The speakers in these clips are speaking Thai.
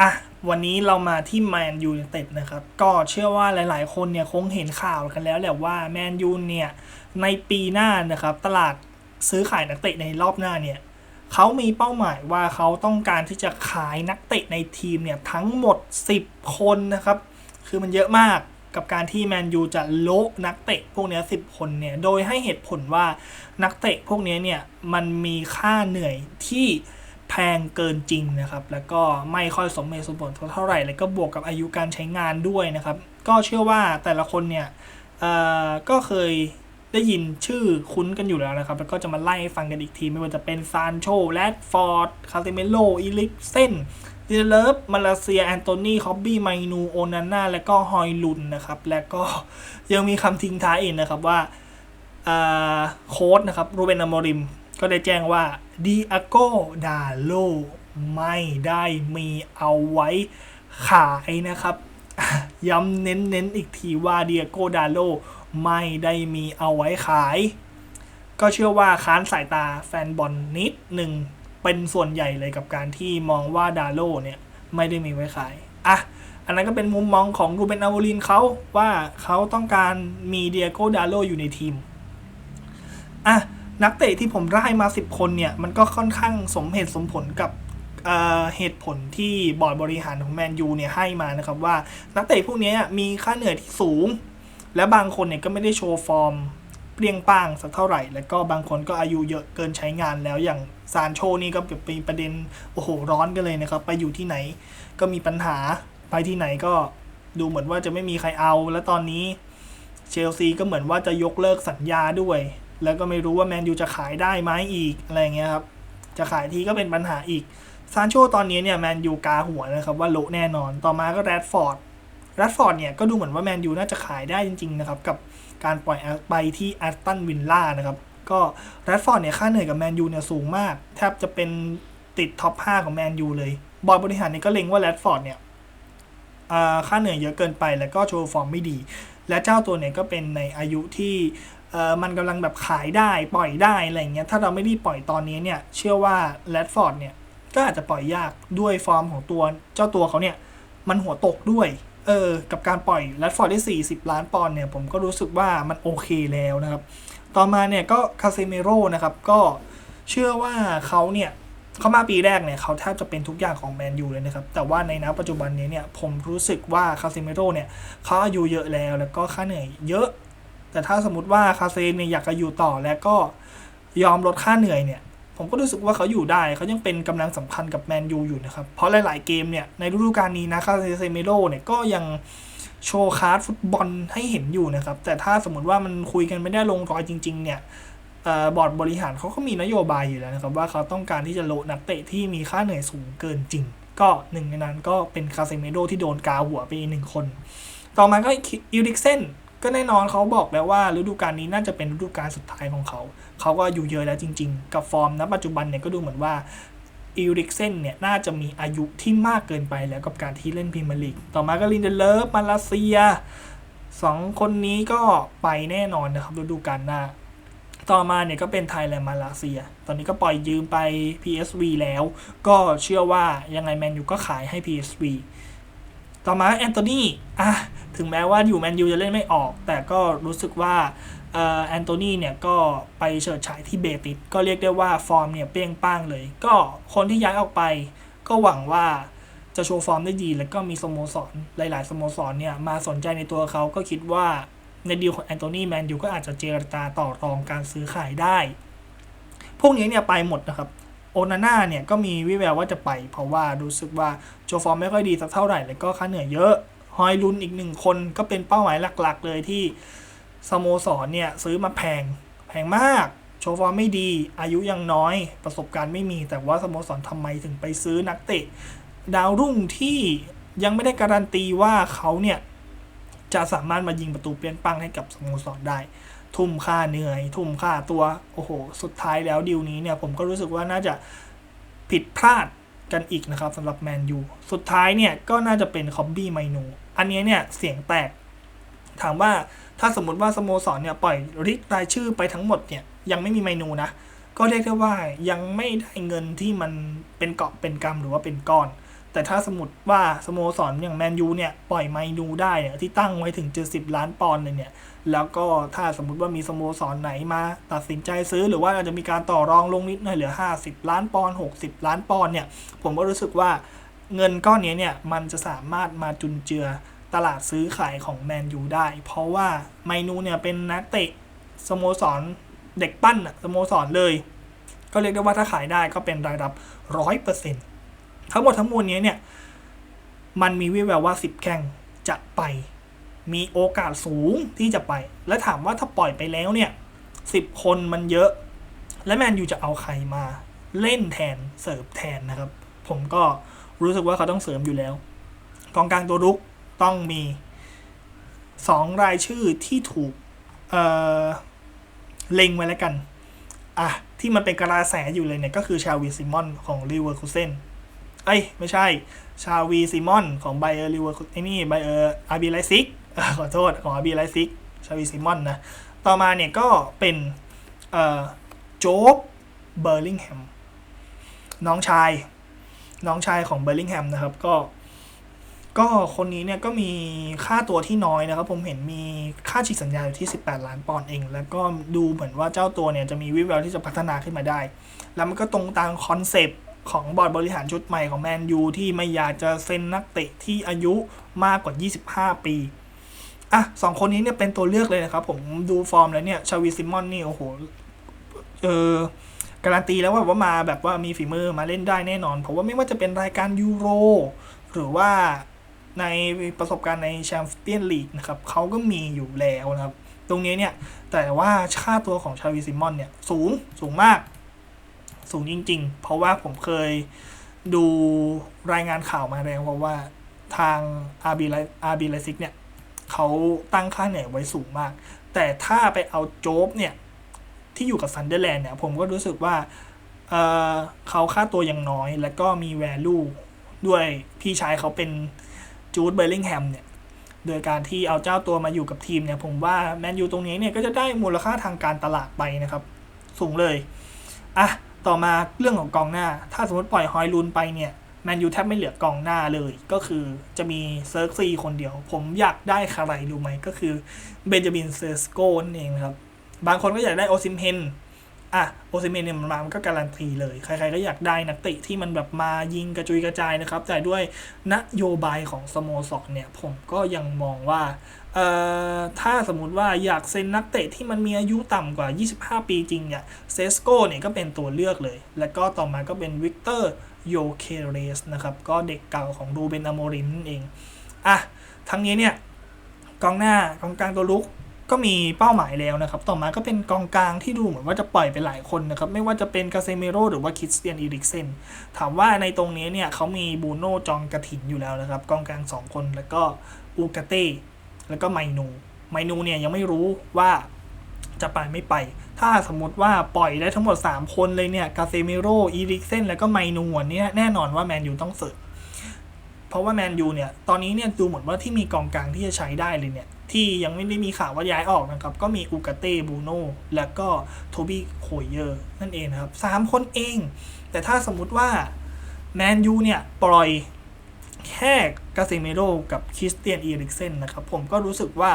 อะวันนี้เรามาที่แมนยูเต็ดนะครับ ก็เชื่อว่าหลาย ๆ คนเนี่ยคงเห็นข่าวกันแล้วแหละว่าแมนยูเนี่ยในปีหน้านะครับ ตลาดซื้อขายนักเตะในรอบหน้าเนี่ยเขามีเป้าหมายว่าเขาต้องการที่จะขายนักเตะในทีมเนี่ยทั้งหมด 10 คนนะครับ คือมันเยอะมากกับการที่แมนยูจะโละนักเตะพวกนี้10 คนเนี่ยโดยให้เหตุผลว่านักเตะพวกนี้เนี่ยมันมีค่าเหนื่อยที่ แพงเกินจริงนะครับ แล้วก็ไม่ค่อยสมเหตุสมผลเท่าไหร่ แล้วก็บวกกับอายุการใช้งานด้วยนะครับ ก็เชื่อว่าแต่ละคนเนี่ยก็เคยได้ยินชื่อคุ้นกันอยู่แล้วนะครับ แล้วก็จะมาไล่ฟังกันอีกที ไม่ว่าจะเป็นซานโชแรดฟอร์ด คาเซเมโลอีลิกเซนดิเลฟมาเลเซีย แอนโตนีคอบบี้ไมนู โอนาน่า และก็ฮอยลุนนะครับ และก็ยังมีคำทิ้งท้ายอีกนะครับว่าโค้ดนะครับรูเบนอมอริม ก็ได้แจ้งว่าดิอาโกดาโลไม่ได้มีเอาไว้ขายนะครับ ย้ำเน้นๆอีกทีว่าดิอาโกดาโลไม่ได้มีเอาไว้ขาย ก็เชื่อว่าค้านสายตาแฟนบอลนิดหนึ่งเป็นส่วนใหญ่เลยกับการที่มองว่าดาโลเนี่ยไม่ได้มีไว้ขาย อะ อันนั้นก็เป็นมุมมองของรูเบนอาวลินเขาว่าเขาต้องการมีเดียโกดาโลอยู่ในทีม อะ นักเตะที่ผมไล่มา 10 คนเนี่ย มันก็ค่อนข้างสมเหตุสมผลกับเหตุผลที่บอร์ดบริหารของแมนยูเนี่ยให้มานะครับว่านักเตะพวกนี้มีค่าเหนื่อยที่สูง และบางคนเนี่ยก็ไม่ได้โชว์ฟอร์มเปรียงป้างสักเท่าไหร่ แล้วก็บางคนก็อายุเยอะเกินใช้งานแล้วอย่างซานโชนี่ก็เป็นประเด็นโอ้โหร้อนกันเลยนะครับ ไปอยู่ที่ไหนก็มีปัญหาไปที่ไหนก็ดูเหมือนว่าจะไม่มีใครเอา แล้วตอนนี้เชลซีก็เหมือนว่าจะยกเลิกสัญญาด้วย แล้วก็ไม่รู้ว่าแมนยูจะขายได้ไหมอีกอะไรเงี้ยครับ จะขายทีก็เป็นปัญหาอีก ซานโชตอนนี้เนี่ยแมนยูกาหัวนะครับว่าโลแน่นอน ต่อมาก็แรดฟอร์ด แรดฟอร์ดเนี่ยก็ดูเหมือนว่าแมนยูน่าจะขายได้จริงๆนะครับกับการปล่อยไปที่แอตตันวินล่านะครับ ก็แรดฟอร์ดเนี่ยค่าเหนื่อยกับแมนยูเนี่ยสูงมาก แทบจะเป็นติดท็อป 5 ของแมนยูเลย บอร์ดบริหารเนี่ยก็เล็งว่าแรดฟอร์ดเนี่ยค่าเหนื่อยเยอะเกินไปแล้วก็โชว์ฟอร์มไม่ดี และเจ้าตัวเนี่ยก็เป็นในอายุที่ มันกำลังแบบขายได้ปล่อยได้อะไรเงี้ยถ้าเราไม่รีบปล่อยตอนนี้เนี่ยเชื่อว่าแรดฟอร์ดเนี่ยก็อาจจะปล่อยยากด้วยฟอร์มของตัวเจ้าตัวเขาเนี่ยมันหัวตกด้วยเออกับการปล่อยแรดฟอร์ดได้ 40 ล้านปอนด์เนี่ยผมก็รู้สึกว่ามันโอเคแล้วนะครับ ต่อมาเนี่ยก็คาเซเมโร่นะครับก็เชื่อว่าเขาเนี่ยเขามาปีแรกเนี่ยเขาแทบจะเป็นทุกอย่างของแมนยูเลยนะครับ แต่ว่าในณปัจจุบันนี้เนี่ยผมรู้สึกว่าคาเซเมโร่เนี่ยเขาอายุเยอะแล้ว แล้วก็ค่าเหนื่อยเยอะ แต่ถ้าสมมติว่าคาเซเนี่ยอยากจะอยู่ต่อแล้วก็ยอมลดค่าเหนื่อยเนี่ย ผมก็รู้สึกว่าเขาอยู่ได้ เขายังเป็นกำลังสำคัญกับแมนยูอยู่นะครับ เพราะหลาย ๆ เกมเนี่ย ในฤดูกาลนี้นะคาเซเมโรเนี่ยก็ยังโชว์คาร์ดฟุตบอลให้เห็นอยู่นะครับ แต่ถ้าสมมติว่ามันคุยกันไม่ได้ลงรอยจริง ๆ เนี่ยบอร์ดบริหารเขาก็มีนโยบายอยู่แล้วนะครับ ว่าเขาต้องการที่จะโลนักเตะที่มีค่าเหนื่อยสูงเกินจริง ก็หนึ่งในนั้นก็เป็นคาเซเมโรที่โดนกาหัวไปอีกหนึ่งคน ต่อมาก็อิริกเซน ก็แน่นอนเขาบอกแล้วว่าฤดูกาลนี้น่าจะเป็นฤดูกาลสุดท้ายของเขา เขาก็อยู่เยอะแล้วจริง ๆ กับฟอร์มณปัจจุบันเนี่ยก็ดูเหมือนว่าอิริกเซนเนี่ยน่าจะมีอายุที่มากเกินไปแล้วกับการที่เล่นพรีเมียร์ลีก ต่อมาก็ลินเดเลฟมาเลเซียสองคนนี้ก็ไปแน่นอนนะครับฤดูกาลหน้า ต่อมาเนี่ยก็เป็นไทยและมาเลเซีย ตอนนี้ก็ปล่อยยืมไป PSV แล้ว ก็เชื่อว่ายังไงแมนยูก็ขายให้ PSV ต่อมาแอนโทนีอะถึงแม้ว่าอยู่แมนยูจะเล่นไม่ออก แต่ก็รู้สึกว่าแอนโทนีเนี่ยก็ไปเฉิดฉายที่เบติสก็เรียกได้ว่าฟอร์มเนี่ยเปี้ยงป้างเลย ก็คนที่ย้ายออกไป ก็หวังว่าจะโชว์ฟอร์มได้ดี แล้วก็มีสโมสรหลาย ๆ สโมสรเนี่ยมาสนใจในตัวเขาก็คิดว่าในดีลของแอนโทนีแมนยูก็อาจจะเจรจาต่อรองการซื้อขายได้ พวกนี้เนี่ยไปหมดนะครับ โอนาน่าเนี่ยก็มีวิแววว่าจะไป เพราะว่ารู้สึกว่าโชว์ฟอร์มไม่ค่อยดีสักเท่าไหร่แล้วก็ค่าเหนื่อยเยอะฮอยลุนอีกหนึ่งคนก็เป็นเป้าหมายหลักๆ เลยที่สโมสรเนี่ยซื้อมาแพงแพงมากโชว์ฟอร์มไม่ดีอายุยังน้อยประสบการณ์ไม่มีแต่ว่าสโมสรทำไมถึงไปซื้อนักเตะ ดาวรุ่งที่ยังไม่ได้การันตีว่าเขาเนี่ยจะสามารถมายิงประตูเปี้ยนปังให้กับสโมสรได้ ทุ่มค่าเหนื่อย ทุ่มค่าตัว โอ้โห สุดท้ายแล้วดีลนี้เนี่ย ผมก็รู้สึกว่าน่าจะผิดพลาดกันอีกนะครับสำหรับแมนยูสุดท้ายเนี่ย ก็น่าจะเป็นคอบบี้ไมนู อันนี้เนี่ย เสียงแตก ถามว่าถ้าสมมติว่าสโมสรเนี่ย ปล่อยริกรายชื่อไปทั้งหมดเนี่ย ยังไม่มีเมนูนะ ก็เรียกได้ว่ายังไม่ได้เงินที่มันเป็นเกาะเป็นกำหรือว่าเป็นก้อน แต่ถ้าสมมติว่าสโมสรอย่างแมนยูเนี่ยปล่อยไมนูได้เนี่ยที่ตั้งไว้ถึง 70 ล้านปอนด์เลยเนี่ย แล้วก็ถ้าสมมติว่ามีสโมสรไหนมา ตัดสินใจซื้อหรือว่าอาจจะมีการต่อรองลงนิดหน่อยเหลือ 50 ล้านปอนด์60 ล้านปอนด์เนี่ย ผมก็รู้สึกว่าเงินก้อนนี้เนี่ยมันจะสามารถมาจุนเจือตลาดซื้อขายของแมนยูได้ เพราะว่าไมนูเนี่ยเป็นนักเตะสโมสรเด็กปั้นอะสโมสรเลย ก็เรียกได้ว่าถ้าขายได้ก็เป็นรายรับร้อยเปอร์เซ็นต์ ทั้งหมดทั้งมวลนี้เนี่ย มันมีวิแววว่าสิบแข่งจะไป มีโอกาสสูงที่จะไป และถามว่าถ้าปล่อยไปแล้วเนี่ยสิบคนมันเยอะ และแมนยูจะเอาใครมาเล่นแทนเสิร์ฟแทนนะครับ ผมก็รู้สึกว่าเขาต้องเสริมอยู่แล้วกองกลางตัวรุกต้องมีสองรายชื่อที่ถูกเเล็งไว้แล้วกัน อะ ที่มันเป็นกระแสอยู่เลยเนี่ย ก็คือชาวีซิมอนของลีเวอร์คูเซน เอ้ย ไม่ใช่ ชาวีซิมอนของไบเออร์ลีเวอร์ไอ้นี่ไบเออร์อาร์บีไลซิกขอโทษของอาร์บีไลซิกชาวีซิมอนนะ ต่อมาเนี่ยก็เป็นโจ๊กเบอร์ลิงแฮมน้องชาย น้องชายของเบอร์ลิงแฮมนะครับ ก็ ก็คนนี้เนี่ยก็มีค่าตัวที่น้อยนะครับ ผมเห็นมีค่าฉีกสัญญาอยู่ที่ 18 ล้านปอนด์เอง แล้วก็ดูเหมือนว่าเจ้าตัวเนี่ยจะมีวิวแววที่จะพัฒนาขึ้นมาได้ แล้วมันก็ตรงตามคอนเซปต์ ของบอร์ดบริหารชุดใหม่ของแมนยูที่ไม่อยากจะเซ็นนักเตะที่อายุมากกว่า 25 ปีอะสองคนนี้เนี่ยเป็นตัวเลือกเลยนะครับ ผมดูฟอร์มแล้วเนี่ยชาวีซิมอนนี่โอ้โหเออการันตีแล้วว่าว่ามาแบบว่ามีฝีมือมาเล่นได้แน่นอน เพราะว่าไม่ว่าจะเป็นรายการยูโร หรือว่าในประสบการณ์ในแชมเปี้ยนลีกนะครับเขาก็มีอยู่แล้วนะครับ ตรงนี้เนี่ย แต่ว่าค่าตัวของชาวีซิมอนเนี่ย สูงสูงมาก สูงจริง ๆ เพราะว่าผมเคยดูรายงานข่าวมาแล้วเพราะว่าทาง RB ไล RB ไลซิกเนี่ยเขาตั้งค่าเหนื่อยไว้สูงมาก แต่ถ้าไปเอาโจ๊บเนี่ย ที่อยู่กับซันเดอร์แลนด์เนี่ย ผมก็รู้สึกว่าเเขาค่าตัวยังน้อย และก็มี value ด้วยพี่ชายเขาเป็นจูดเบลลิงแฮมเนี่ย โดยการที่เอาเจ้าตัวมาอยู่กับทีมเนี่ย ผมว่าแมนยูตรงนี้เนี่ย ก็จะได้มูลค่าทางการตลาดไปนะครับ สูงเลย อะ ต่อมาเรื่องของกองหน้า ถ้าสมมติปล่อยฮอยลุนไปเนี่ยแมนยูแทบไม่เหลือกองหน้าเลย ก็คือจะมีเซิร์กซีคนเดียว ผมอยากได้ใครดูไหมก็คือเบนจามินเซอร์สโกนั่นเองครับ บางคนก็อยากได้โอซิมเฮนอะโอซิเมนเนี่ยมันมามันก็การันตีเลย ใครๆก็อยากได้นักเตะที่มันแบบมายิงกระจุยกระจายนะครับ แต่ด้วยนโยบายของสโมสรเนี่ย ผมก็ยังมองว่า ถ้าสมมติว่าอยากเซ็นนักเตะที่มันมีอายุต่ำกว่า 25 ปีจริงเนี่ยเซสโกเนี่ยก็เป็นตัวเลือกเลย แล้วก็ต่อมาก็เป็นวิกเตอร์โยเคเรสนะครับ ก็เด็กเก่าของรูเบนอโมรินนั่นเอง อะ ทั้งนี้เนี่ย กองหน้ากองกลางตัวลุกก็มีเป้าหมายแล้วนะครับ ต่อมาก็เป็นกองกลางที่ดูเหมือนว่าจะปล่อยไปหลายคนนะครับ ไม่ว่าจะเป็นกาเซเมโรหรือว่าคิสเตียนอีริกเซน ถามว่าในตรงนี้เนี่ยเขามีบูโน่จองกระถินอยู่แล้วนะครับ กองกลาง 2 คนแล้วก็อูกาเต้ แล้วก็ไมนูไมนูเนี่ยยังไม่รู้ว่าจะไปไม่ไป ถ้าสมมติว่าปล่อยได้ทั้งหมด 3 คนเลยเนี่ย กาเซเมโร อีริกเซน แล้วก็ไมนูเนี่ยแน่นอนว่าแมนยูต้องเสิร์ฟเพราะว่าแมนยูเนี่ย ตอนนี้เนี่ยดูเหมือนว่าที่มีกองกลางที่จะใช้ได้เลยเนี่ย ที่ยังไม่ได้มีข่าวว่าย้ายออกนะครับ ก็มีอูกาเต้บูโนแล้วก็โทบี้โคเยอร์นั่นเองนะครับสามคนเอง แต่ถ้าสมมติว่าแมนยูเนี่ยปล่อย แค่กาเซเมโรกับคริสเตียนอีริกเซนนะครับ ผมก็รู้สึกว่า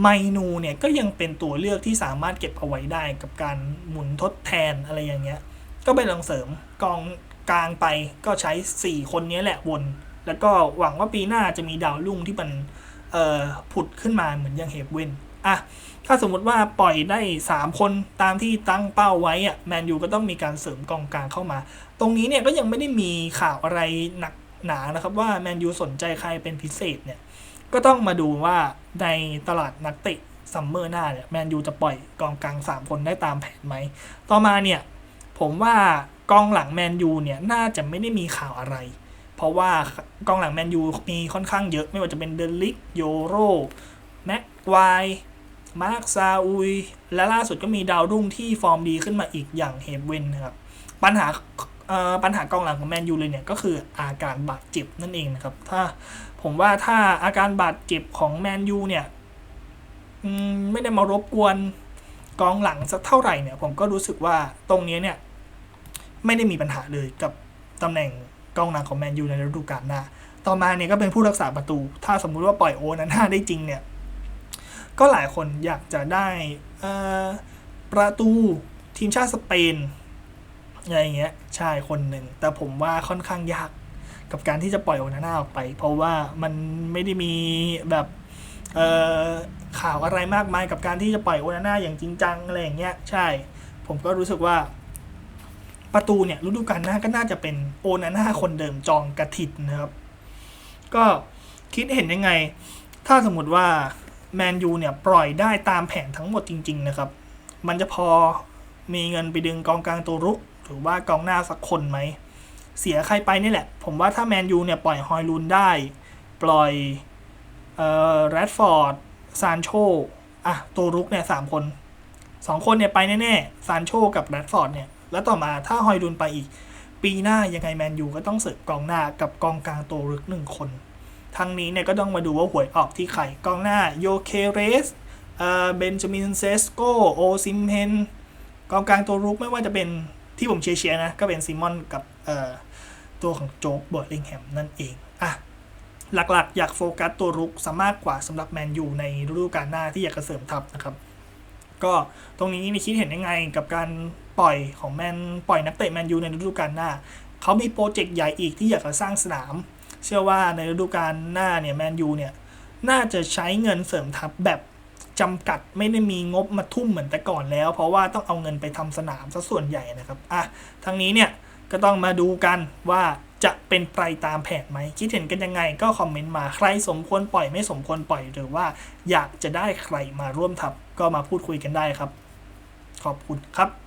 ไมนูเนี่ยก็ยังเป็นตัวเลือกที่สามารถเก็บเอาไว้ได้กับการหมุนทดแทนอะไรอย่างเงี้ย ก็ไปลองเสริมกองกลางไปก็ใช้ 4 คนนี้แหละวน แล้วก็หวังว่าปีหน้าจะมีดาวรุ่งที่มันเอ่อผุดขึ้นมาเหมือนย่างเฮฟเวนอะถ้าสมมติว่าปล่อยได้ 3 คนตามที่ตั้งเป้าไว้อะแมนยูก็ต้องมีการเสริมกองกลางเข้ามา ตรงนี้เนี่ยก็ยังไม่ได้มีข่าวอะไรหนัก หนานะครับว่าแมนยูสนใจใครเป็นพิเศษเนี่ยก็ต้องมาดูว่าในตลาดนักเตะซัมเมอร์หน้าเนี่ยแมนยูจะปล่อยกองกลาง 3 คนได้ตามแผนไหม ต่อมาเนี่ยผมว่ากองหลังแมนยูเนี่ยน่าจะไม่ได้มีข่าวอะไร เพราะว่ากองหลังแมนยูมีค่อนข้างเยอะไม่ว่าจะเป็นเดลิกโยโรแม็กควายมาร์คซาอุย และล่าสุดก็มีดาวรุ่งที่ฟอร์มดีขึ้นมาอีกอย่างเฮเวนนะครับ ปัญหา ปัญหากองหลังของแมนยูเลยเนี่ยก็คืออาการบาดเจ็บนั่นเองนะครับ ถ้าผมว่าถ้าอาการบาดเจ็บของแมนยูเนี่ยไม่ได้มารบกวนกองหลังสักเท่าไหร่เนี่ย ผมก็รู้สึกว่าตรงนี้เนี่ยไม่ได้มีปัญหาเลยกับตำแหน่งกองหลังของแมนยูในฤดูกาลหน้า ต่อมาเนี่ยก็เป็นผู้รักษาประตู ถ้าสมมุติว่าปล่อยโอนาน่าได้จริงเนี่ย ก็หลายคนอยากจะได้ประตูทีมชาติสเปน อะไรเงี้ยใช่คนหนึ่ง แต่ผมว่าค่อนข้างยากกับการที่จะปล่อยโอนาน่าออกไป เพราะว่ามันไม่ได้มีแบบข่าวอะไรมากมายกับการที่จะปล่อยโอนาน่าอย่างจริงจังอะไรอย่างเงี้ยใช่ ผมก็รู้สึกว่า ประตูเนี่ยฤดูกาลหน้าก็น่าจะเป็นโอนาน่าคนเดิมจองกระถินนะครับ ก็คิดเห็นยังไง ถ้าสมมติว่าแมนยูเนี่ยปล่อยได้ตามแผนทั้งหมดจริง ๆ นะครับ มันจะพอมีเงินไปดึงกองกลางตัวรุก หรือว่ากองหน้าสักคนไหม เสียใครไปนี่แหละ ผมว่าถ้าแมนยูเนี่ยปล่อยฮอยลูนได้ ปล่อยเอ่อแรดฟอร์ดซานโชอะตัวรุกเนี่ยสามคนสองคนเนี่ยไปแน่ๆซานโชกับแรดฟอร์ดเนี่ย แล้วต่อมาถ้าฮอยลูนไปอีก ปีหน้ายังไงแมนยูก็ต้องเสิร์ฟกองหน้ากับกองกลางตัวรึกหนึ่งคนทั้งนี้เนี่ยก็ต้องมาดูว่าหวยออกที่ใครกองหน้าโยเคเรสเอ่อเบนจามินเซสโกโอซิมเฮนกองกลางตัวรุกไม่ว่าจะเป็น ที่ผมเชียร์ๆนะ ก็เป็นซิมอนกับตัวของโจ๊กบอร์ลิงแฮมนั่นเองอะหลักๆ อยากโฟกัสตัวรุกซะมากกว่าสำหรับแมนยูในฤดูกาลหน้าที่อยากจะเสริมทัพนะครับก็ตรงนี้นี่คิดเห็นยังไงกับการปล่อยของแมนปล่อยนักเตะแมนยูในฤดูกาลหน้า เขามีโปรเจกต์ใหญ่อีกที่อยากจะสร้างสนาม เชื่อว่าในฤดูกาลหน้าเนี่ยแมนยูเนี่ยน่าจะใช้เงินเสริมทัพแบบ จำกัดไม่ได้มีงบมาทุ่มเหมือนแต่ก่อนแล้ว เพราะว่าต้องเอาเงินไปทำสนามซะส่วนใหญ่นะครับอะทางนี้เนี่ยก็ต้องมาดูกันว่าจะเป็นไปตามแผนไหม คิดเห็นกันยังไงก็คอมเมนต์มาใครสมควรปล่อยไม่สมควรปล่อยหรือว่าอยากจะได้ใครมาร่วมทับก็มาพูดคุยกันได้ครับ ขอบคุณครับ